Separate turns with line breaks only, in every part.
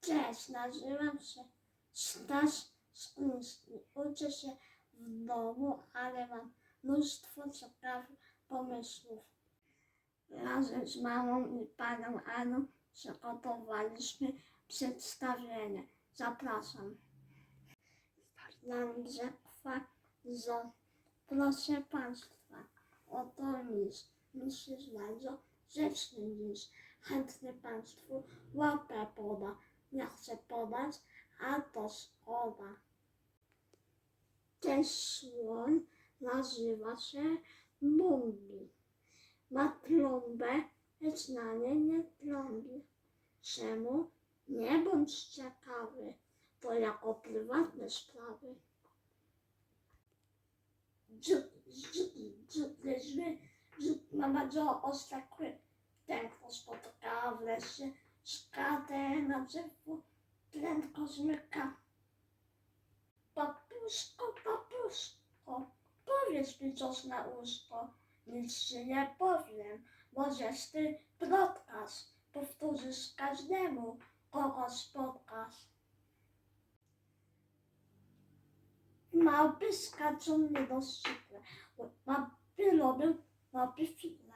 Cześć, nazywam się Staś Skliński. Uczę się w domu, ale mam mnóstwo ciekawych pomysłów. Razem z mamą i panią Aną przygotowaliśmy przedstawienie. Zapraszam. Nam rzekła zo. Proszę Państwa, oto list. Miś jest bardzo grzeczny list. Chętnie Państwu łapę poda. Podać, a to szkoda. Ten słoń nazywa się Mumbi. Ma trąbę, lecz na nie nie trąbi. Czemu? Nie bądź ciekawy, to jako prywatne sprawy. Dżuk, dżuk, dżuk, zły, dżuk ma bardzo ostre kły. Ten, kto spotyka w lesie, szkadę na drzewo, prędko zmyka. Papuszko, papuszko, powiedz mi coś na uszko. Nic ci nie powiem, bo żeś ty plotkarz. Powtórzysz każdemu, kogo spotkasz. Małpy skaczą niedostrzegle, małpy robią małpy file.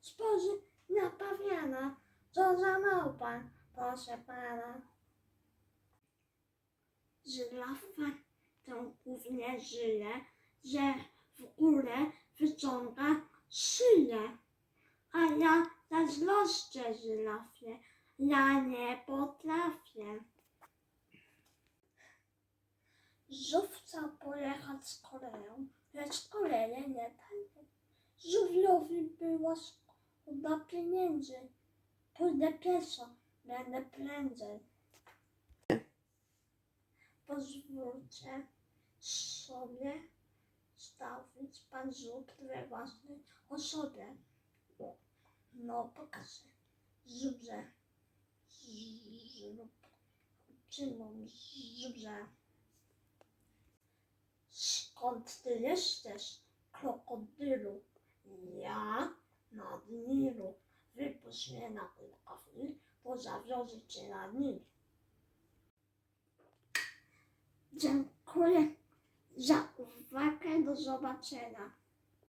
Spojrzy na pawiana, co za małpa, proszę pana. Żyrafa tę głównie żyje, że w górę wyciąga szyję. A ja zazdroszczę żyrafie, ja nie potrafię. Żółw chciał pojechać z Koreą, lecz Koreę nie daje. Żółwiowi było szkoda pieniędzy. Pójdę pieszo, będę prędzej. Pozwólcie sobie stawić pan żółw we własnej osobie. No, pokażę. Żubrze. Żub. Czymą żubrze. Skąd ty jesteś, krokodylu? Ja nad Nilu. Wypuść mnie na kilka chwil, bo zawiozę cię na Nil. Dziękuję za uwagę. Do zobaczenia.